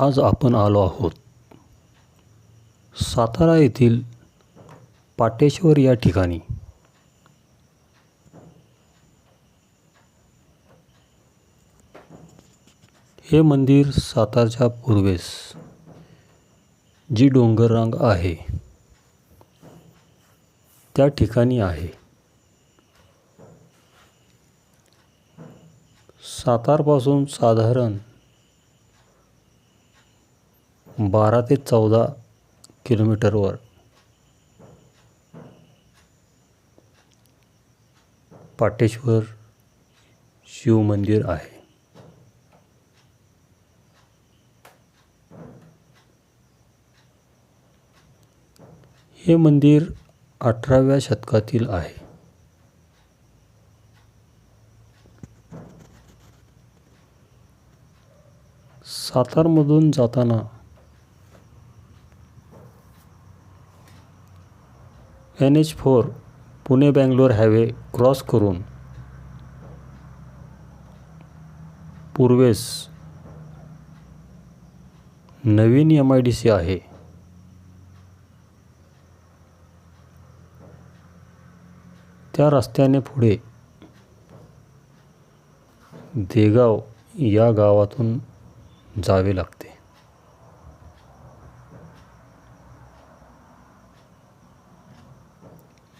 आज आपण आलो आहोत. सातारा येथील पाटेश्वर या ठिकाणी. हे मंदिर सातारच्या पूर्वेस जी डोंगररांग आहे त्या ठिकाणी आहे. सातारपासून साधारण बारा ते चौदा किलोमीटरवर. पाटेश्वर शिव मंदिर आहे. हे मंदिर अठराव्या शतकातील आहे. सातारमधून जाताना N H four Pune Bangalore highway cross करून पूर्वेस नवीन एम आय डी सी आहे. त्या रस्त्याने पुढे देगाव या गावातून जावे लागते.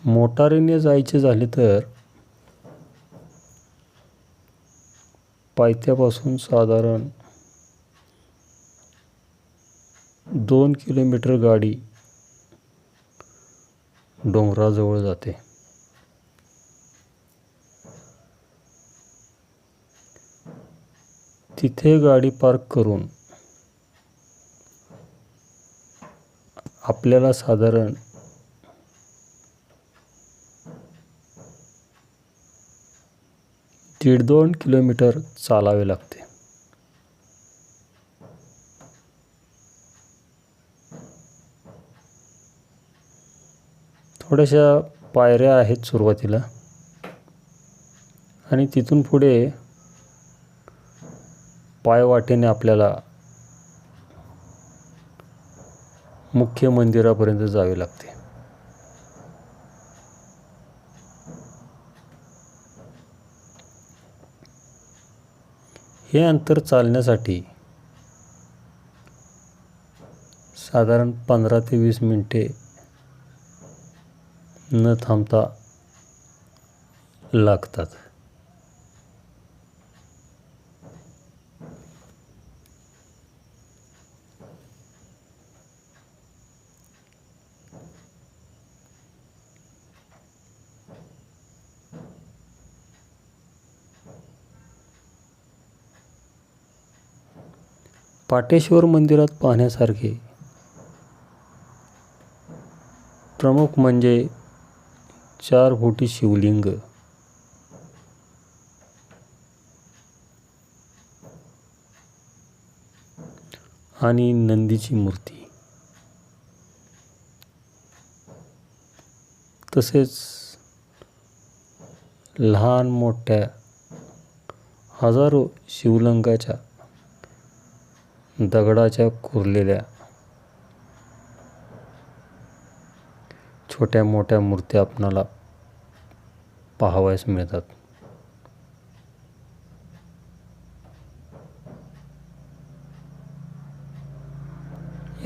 मोटारीने जायचे झाले तर पायथ्यापासून साधारण दोन किलोमीटर गाडी डोंगराजवळ जाते. तिथे गाडी पार्क करून आपल्याला साधारण दीड दोन किलोमीटर चालावे लागते. थोड्याशा पायऱ्या आहेत सुरुवातीला. आणि तिथून पुढे पायवाटेने आपल्याला मुख्य मंदिरापर्यंत जावे लागते. हे अंतर चालण्यासाठी साधारण पंधरा ते वीस मिनटे न थांबता लागतात. पाटेश्वर मंदिरात पाहण्यासारखे. प्रमुख म्हणजे चार फुटी शिवलिंग. आणि नंदीची मूर्ती. तसेच लहान मोठ्या हजारो शिवलिंगाच्या दगडाच्या कोरलेल्या छोट्या मोठ्या मूर्त्या आपणाला पाहावयास मिळतात.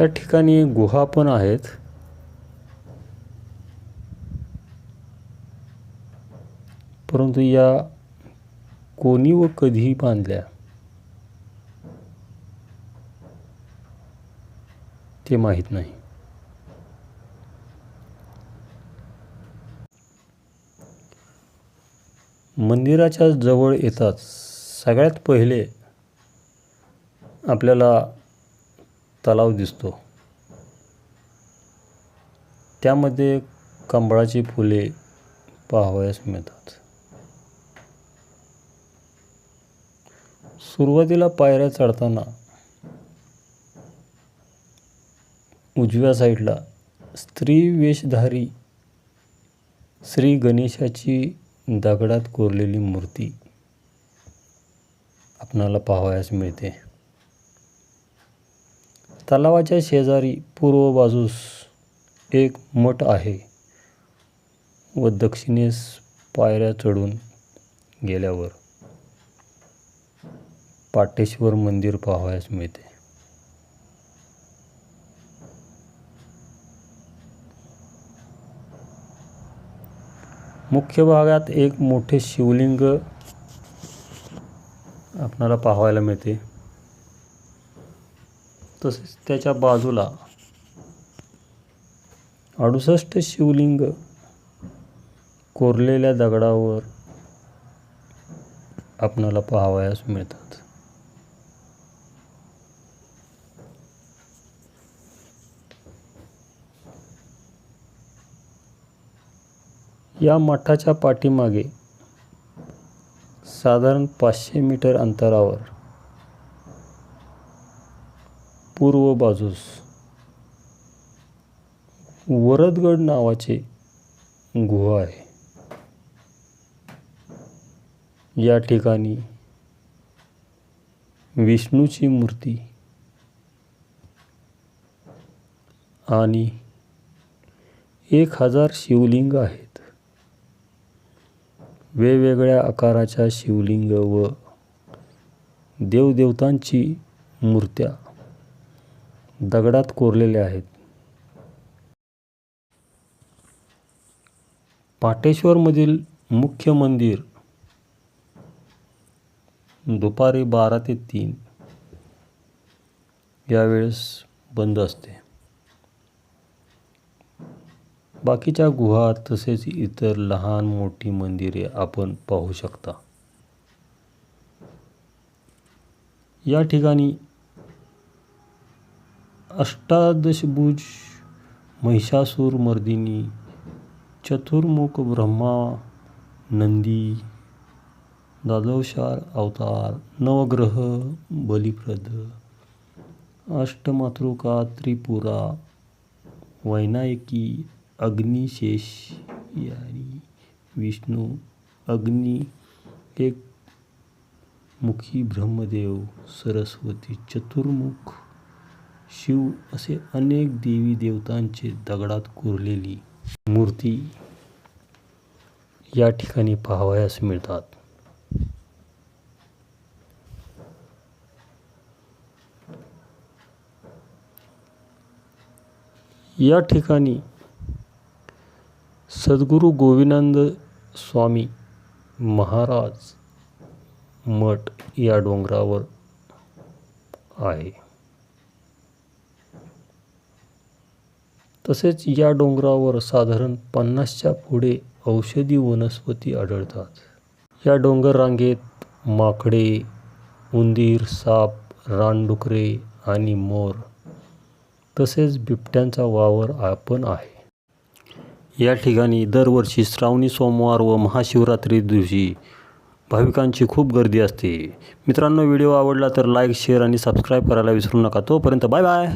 या ठिकाणी गुहा पण आहेत. परंतु या कोणी व कधीही बांधल्या ते माहीत नाही. मंदिराच्या जवळ येतात सगळ्यात पहिले आपल्याला तलाव दिसतो. त्यामध्ये कमळाची फुले पाहावयास मिळतात. सुरुवातीला पायऱ्या चढताना उजव्या साईडला स्त्री वेशधारी श्री गणेशाची दगडात कोरलेली मूर्ती आपणाला पाहावयास मिळते. तलावाच्या शेजारी पूर्व बाजूस एक मठ आहे व दक्षिणेस पायऱ्या चढून गेल्यावर पाटेश्वर मंदिर पाहावयास मिळते. मुख्य भागात एक मोठे शिवलिंग आपणाला पाहायला मिळते. तसेच त्याच्या बाजूला अडुसष्ट शिवलिंग कोरलेल्या दगडावर आपणाला पाहावयास मिळतात. या मठाच्या पाठीमागे साधारण पाचशे मीटर अंतरावर पूर्व बाजूस वरदगड नावाचे गुहा आहे. या ठिकाणी विष्णूची मूर्ती आणि एक हजार शिवलिंग आहेत. वेगवेगळ्या आकाराच्या शिवलिंग व देवदेवतांची मूर्त्या दगडात कोरलेल्या आहेत. पाटेश्वरमधील मुख्य मंदिर दुपारी बारा ते तीन यावेळेस बंद असते. बाकीच्या गुहा तसेच इतर लहान मोठी मंदिरे आपण पाहू शकता. या ठिकाणी अष्टादशभुज महिषासूर मर्दिनी चतुर्मुख ब्रह्मा नंदी दादवशार अवतार नवग्रह बलिप्रद अष्टमातृका त्रिपुरा वैनायकी अग्निशेष यानी विष्णू अग्नी एक मुखी ब्रह्मदेव सरस्वती चतुर्मुख शिव असे अनेक देवी देवतांचे दगडात कोरलेली मूर्ती या ठिकाणी पाहावयास मिळतात. या ठिकाणी सद्गुरू गोविंदानंद स्वामी महाराज मठ या डोंगरावर आहे. तसेच या डोंगरावर साधारण पन्नासच्या पुढे औषधी वनस्पती आढळतात. या डोंगर रांगेत माकडे उंदीर साप रानडुकरे आणि मोर तसेच बिबट्यांचा वावर आपण आहे. या ठिकाणी दरवर्षी श्रावणी सोमवार व महाशिवरात्री दिवशी भाविकांची खूप गर्दी असते. मित्रांनो व्हिडिओ आवडला तर लाईक शेअर आणि सबस्क्राईब करायला विसरू नका. तोपर्यंत बाय बाय